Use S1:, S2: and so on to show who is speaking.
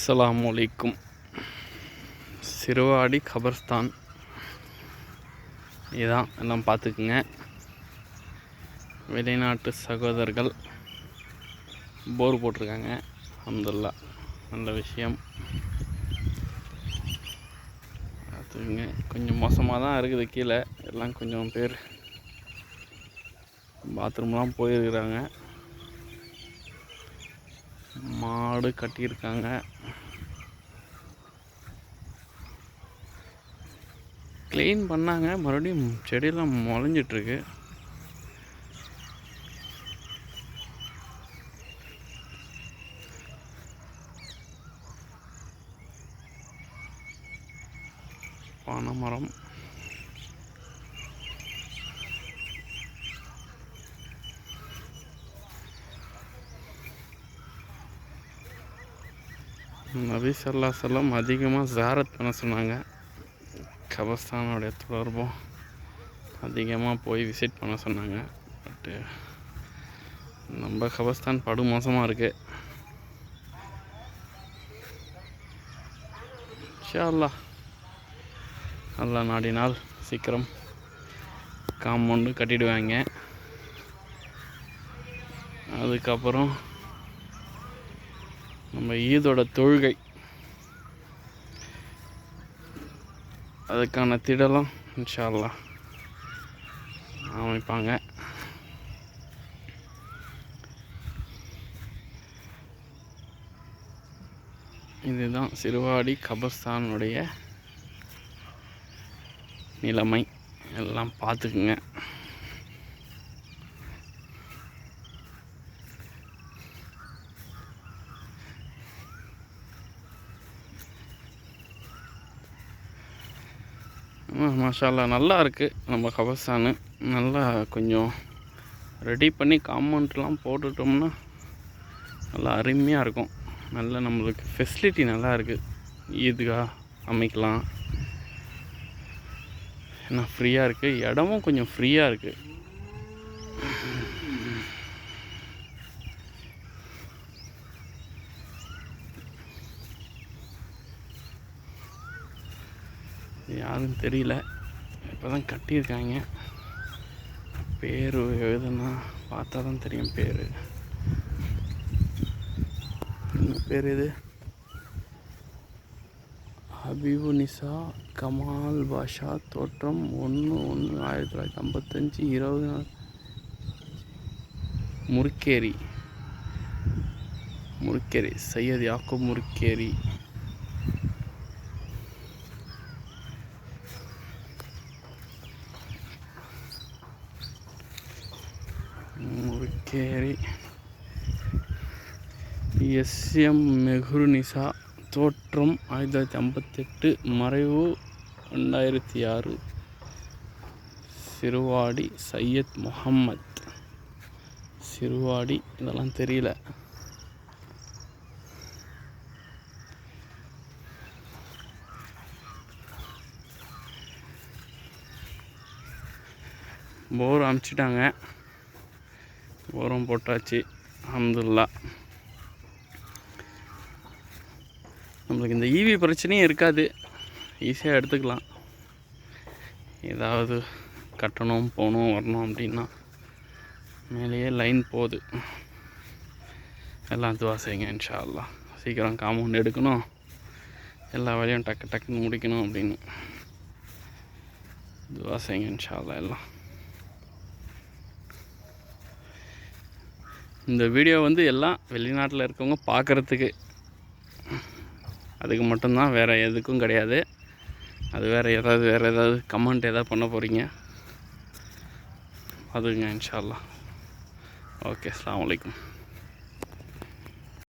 S1: அஸ்லாம் வலைக்கும் சிறுவாடி கபர்ஸ்தான். இதான் எல்லாம் பார்த்துக்குங்க. வெளிநாட்டு சகோதரர்கள் போர் போட்டிருக்காங்க. அல்ஹம்துலில்லாஹ் நல்ல விஷயம். பார்த்துக்குங்க. கொஞ்சம் மோசமாக தான் இருக்குது கீழே. எல்லாம் கொஞ்சம் பேர் பாத்ரூம்லாம் போயிருக்கிறாங்க. மாடு கட்டியிருக்காங்க. க்ளீன் பண்ணாங்க. மறுபடியும் செடியெல்லாம் முளைஞ்சிட்ருக்கு. பனைமரம். நபி சல்லா செல்லம் அதிகமாக ஜாரத் பண்ண சொன்னாங்க. கபஸ்தானோடைய தொடர்பும் அதிகமாக போய் விசிட் பண்ண சொன்னாங்க. பட்டு நம்ம கபஸ்தான் படு மோசமாக இருக்குது இன்ஷா அல்லாஹ் நல்லா நாடினால் சீக்கிரம் காம்பவுண்டு கட்டிடுவாங்க. அதுக்கப்புறம் நம்ம ஈதோட தொழுகை. அதுக்கான திடலும் இன்ஷா அமைப்பாங்க. இதுதான் சிறுவாடி கபர்ஸ்தானுடைய நிலைமை. எல்லாம் பார்த்துக்குங்க. மாஷால்லா நல்லா இருக்குது நம்ம கபர்ஸ்தானு. நல்லா கொஞ்சம் ரெடி பண்ணி காம்பவுண்ட்லாம் போட்டுட்டோம்னா நல்லா அருமையாக இருக்கும். நல்ல நம்மளுக்கு ஃபெசிலிட்டி நல்லா இருக்குது ஈதுகா அமைக்கலாம். ஏன்னா ஃப்ரீயாக இருக்குது இடமும் கொஞ்சம் ஃப்ரீயாக இருக்குது யாரும் தெரியல. இப்போ தான் கட்டியிருக்காங்க. பேர் எழுதுனா பார்த்தா தான் தெரியும் பேர். என்ன பேர் இது? ஹபீபு நிசா கமால் பாஷா தோற்றம் ஒன்று ஒன்று ஆயிரத்தி தொள்ளாயிரத்தி ஐம்பத்தஞ்சு இருபது நாள். முறுக்கேரி. முறுக்கேரி. சையத் யாக்கூப் முறுக்கேரி. கேரி எஸ்எம் மெஹ்ருனிசா தோற்றம் ஆயிரத்தி தொள்ளாயிரத்தி ஐம்பத்தெட்டு மறைவு ரெண்டாயிரத்தி ஆறு சிறுவாடி சையத் முகம்மத் சிறுவாடி இதெல்லாம் தெரியல போர் அமுச்சிட்டாங்க உரம் போட்டாச்சு. அல்ஹம்துலில்லாஹ் நம்மளுக்கு இந்த ஈவி பிரச்சனையும் இருக்காது. ஈஸியாக எடுத்துக்கலாம். ஏதாவது கட்டணும் போகணும் வரணும் அப்படின்னா மேலேயே லைன் போகுது. எல்லாம் துவா செய்யுங்க இன்ஷா சீக்கிரம் காம்பவுண்ட் எடுக்கணும். எல்லா வேலையும் டக்கு டக்குன்னு முடிக்கணும் அப்படின்னு. துவா செய்யுங்க இன்ஷா எல்லாம். இந்த வீடியோ வந்து எல்லாம் வெளிநாட்டில் இருக்கவங்க பார்க்குறதுக்கு. அதுக்கு மட்டும்தான் வேறு எதுக்கும் கிடையாது. அது வேறு ஏதாவது வேறு ஏதாவது கமெண்ட் எதாவது பண்ண போகிறீங்க அதுங்க இன்ஷா அல்லாஹ் ஓகே அஸ்ஸலாமு அலைக்கும்.